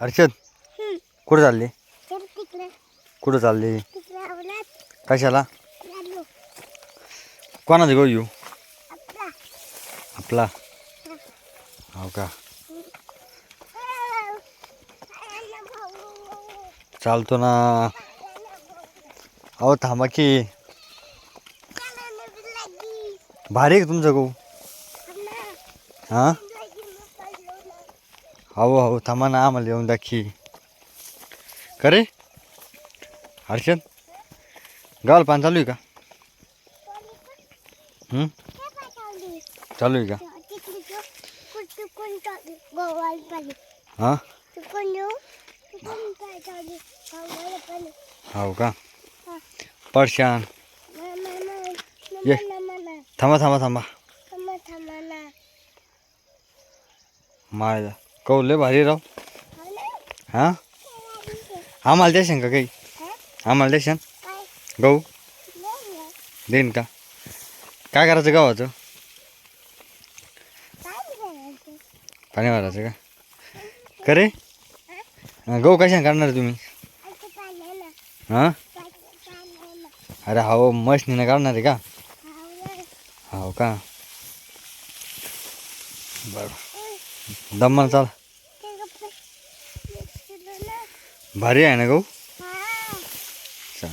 हर्षद कुठं चालली? कुठं चालली? कशाला? कोणाचं गहू येऊ? आपला. आपला. हो. का? चालतो ना. अहो थांबा की. भारी आहे का तुमचं गहू? हां? हो हो थांबा ना आम्हाला येऊन दाखी का रे हर्षद गावाला पाणी चालू आहे का हं? चालू आहे का गोवाल पाणी हां चुकून येऊ कौले भारी राव हां? आम्हाला द्याशन का काही? आम्हाला द्याशन गहू देईन का? काय करायचं गावाचं पाणी भरायचं का करे? गहू कशा काढणार तुम्ही? हां? अरे हो मशनीनं काढणार आहे का हो का बरं। दमन चाल भारी आहे ना गहू. चाल